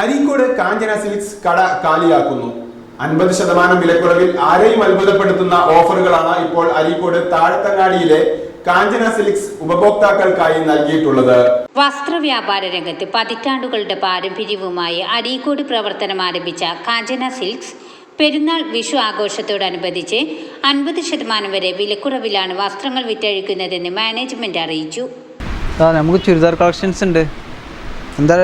അരീക്കോട് കാഞ്ചന silks കട കാലിയാക്കുന്നു. അൻപത് ശതമാനം വിലക്കുറവിൽ ആരെയും അത്ഭുതപ്പെടുത്തുന്ന ഓഫറുകളാണ് ഇപ്പോൾ അരീക്കോട് താഴത്തങ്ങാടിയിലെ കാഞ്ചന സിലിക്സ് ഉപഭോക്താക്കൾക്കായി നൽകിയിട്ടുള്ളത്. വസ്ത്രവ്യാപാര രംഗത്ത് പതിറ്റാണ്ടുകളുടെ പാരമ്പര്യവുമായി അരീക്കോട് പ്രവർത്തനം ആരംഭിച്ച കാഞ്ചന സിൽക്സ് പെരുന്നാൾ വിഷു ആഘോഷത്തോടനുബന്ധിച്ച് അൻപത് ശതമാനം വരെ വിലക്കുറവിലാണ് വസ്ത്രങ്ങൾ വിറ്റഴിക്കുന്നതെന്ന് മാനേജ്മെന്റ് അറിയിച്ചു. നമുക്ക് ചുരിദാർ കളക്ഷൻസ് ഉണ്ട്. എന്താ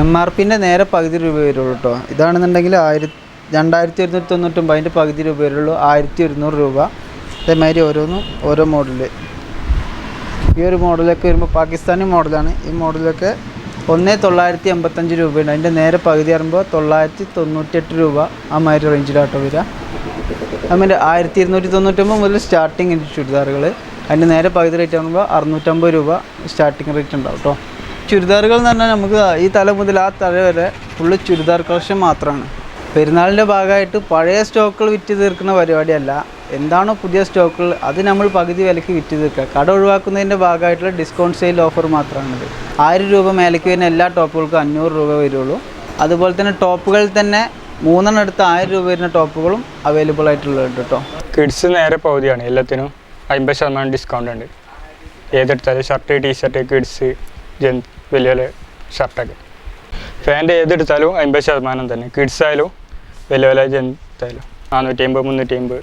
എം ആർ പിന്റെ നേരെ പകുതി രൂപ വരുള്ളൂ കേട്ടോ ഇതാണെന്നുണ്ടെങ്കിൽ ആയിരത്തി രണ്ടായിരത്തി ഒരുന്നൂറ്റി തൊണ്ണൂറ്റൊമ്പത് അതിന്റെ പകുതി രൂപ വരുള്ളൂ. ആയിരത്തി ഒരുന്നൂറ് രൂപ. അതേമാതിരി ഓരോന്നും ഓരോ മോഡൽ. ഈ ഒരു മോഡലൊക്കെ വരുമ്പോൾ പാകിസ്ഥാനി മോഡലാണ്. ഈ മോഡലൊക്കെ ഒന്നേ തൊള്ളായിരത്തി എൺപത്തഞ്ച് രൂപയുണ്ട്. അതിന്റെ നേരെ പകുതി ആകുമ്പോൾ തൊള്ളായിരത്തി തൊണ്ണൂറ്റെട്ട് രൂപ ആ മാതിരി റേഞ്ചിലാട്ടോ വരിക അതുപോലെ ആയിരത്തി ഇരുന്നൂറ്റി തൊണ്ണൂറ്റൊമ്പത് മുതൽ സ്റ്റാർട്ടിങ് ചുരിദാറുകൾ അതിന്റെ നേരെ പകുതി റേറ്റ് ആകുമ്പോൾ അറുന്നൂറ്റമ്പത് രൂപ സ്റ്റാർട്ടിങ് റേറ്റ് ഉണ്ടാവും കേട്ടോ ചുരിദാറുകൾ എന്ന് പറഞ്ഞാൽ നമുക്ക് ഈ തല മുതൽ ആ തല വരെ ഫുള്ള് ചുരിദാർ കളക്ഷൻ മാത്രമാണ്. പെരുന്നാളിന്റെ ഭാഗമായിട്ട് പഴയ സ്റ്റോക്കുകൾ വിറ്റ് തീർക്കുന്ന പരിപാടിയല്ല. എന്താണോ പുതിയ സ്റ്റോക്കുകൾ? അത് നമ്മൾ പകുതി വിലയ്ക്ക് വിറ്റ് തീർക്കുക. കട ഒഴിവാക്കുന്നതിന്റെ ഭാഗമായിട്ടുള്ള ഡിസ്കൗണ്ട് സെയിൽ ഓഫർ മാത്രമാണിത്. ആയിരം രൂപ മേലേക്ക് വരുന്ന എല്ലാ ടോപ്പുകൾക്കും അഞ്ഞൂറ് രൂപ വരുള്ളൂ. അതുപോലെ തന്നെ ടോപ്പുകളിൽ തന്നെ മൂന്നെണ്ണം എടുത്ത് ആയിരം രൂപ വരുന്ന ടോപ്പുകളും അവൈലബിൾ ആയിട്ടുള്ളത് കേട്ടോ. കിഡ്സ് നേരെ പകുതിയാണ്. എല്ലാത്തിനും അമ്പത് ശതമാനം ഡിസ്കൗണ്ട് ഉണ്ട്. ഏതെടുത്താലും ഷർട്ട് ടീഷർട്ട് കിഡ്സ് വലിയ ഷർട്ടൊക്കെ. ഫാന്റെ ഏതെടുത്താലും അമ്പത് ശതമാനം തന്നെ. കിഡ്സ് ആയാലും വലിയ വലിയ ജെൻസ് ആയാലും നാനൂറ്റി അമ്പത് മുന്നൂറ്റി അമ്പത്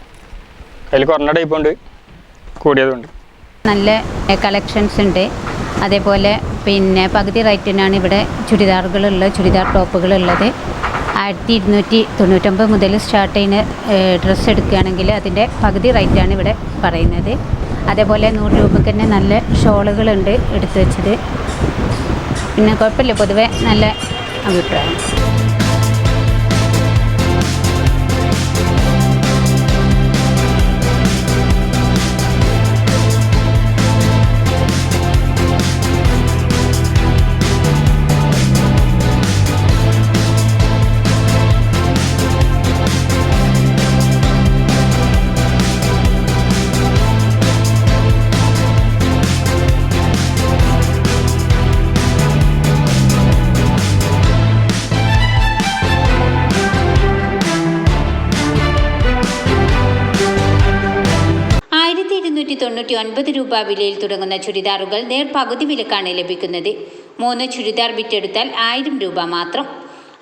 അതിൽ കുറഞ്ഞ ടൈപ്പ് ഉണ്ട് കൂടിയതുണ്ട്. നല്ല കളക്ഷൻസ് ഉണ്ട്. അതേപോലെ പിന്നെ പകുതി റേറ്റിനാണ് ഇവിടെ ചുരിദാറുകളുള്ളത് ചുരിദാർ ടോപ്പുകളുള്ളത്. ആയിരത്തി ഇരുന്നൂറ്റി തൊണ്ണൂറ്റൊമ്പത് മുതൽ സ്റ്റാർട്ട് ചെയ്യുന്ന ഡ്രസ്സ് എടുക്കുകയാണെങ്കിൽ അതിന്റെ പകുതി റേറ്റാണ് ഇവിടെ പറയുന്നത്. അതേപോലെ നൂറ് രൂപയ്ക്ക് തന്നെ നല്ല ഷോളുകളുണ്ട് എടുത്തു വെച്ചത്. പിന്നെ കുഴപ്പമില്ല പൊതുവെ നല്ല അഭിപ്രായം. തൊണ്ണൂറ്റി ഒൻപത് രൂപ വിലയിൽ തുടങ്ങുന്ന ചുരിദാറുകൾ നേർ പകുതി വിലക്കാണ് ലഭിക്കുന്നത്. മൂന്ന് ചുരിദാർ വിറ്റെടുത്താൽ ആയിരം രൂപ മാത്രം.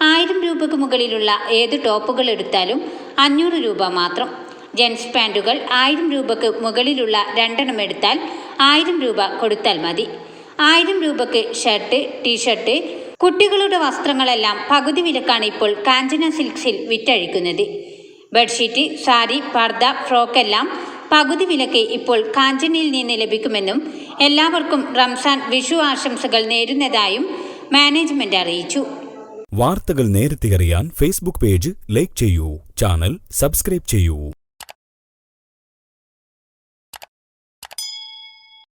ആയിരം രൂപയ്ക്ക് മുകളിലുള്ള ഏത് ടോപ്പുകൾ എടുത്താലും അഞ്ഞൂറ് രൂപ മാത്രം. ജെൻസ് പാന്റുകൾ ആയിരം രൂപയ്ക്ക് മുകളിലുള്ള രണ്ടെണ്ണം എടുത്താൽ ആയിരം രൂപ കൊടുത്താൽ മതി. ആയിരം രൂപയ്ക്ക് ഷർട്ട് ടീഷർട്ട് കുട്ടികളുടെ വസ്ത്രങ്ങളെല്ലാം പകുതി വിലക്കാണ് ഇപ്പോൾ കാഞ്ചന സിൽക്സിൽ വിറ്റഴിക്കുന്നത്. ബെഡ്ഷീറ്റ് സാരി പർദ്ദ ഫ്രോക്കെല്ലാം പകുതി വിലക്ക് ഇപ്പോൾ കാഞ്ചനിയിൽ നിന്ന് ലഭിക്കുമെന്നും എല്ലാവർക്കും റംസാൻ വിഷു ആശംസകൾ നേരുന്നതായും മാനേജ്മെന്റ് അറിയിച്ചു. വാർത്തകൾ നേരത്തെ അറിയാൻ ഫേസ്ബുക്ക് പേജ് ലൈക്ക് ചെയ്യൂ ചാനൽ സബ്സ്ക്രൈബ് ചെയ്യൂ.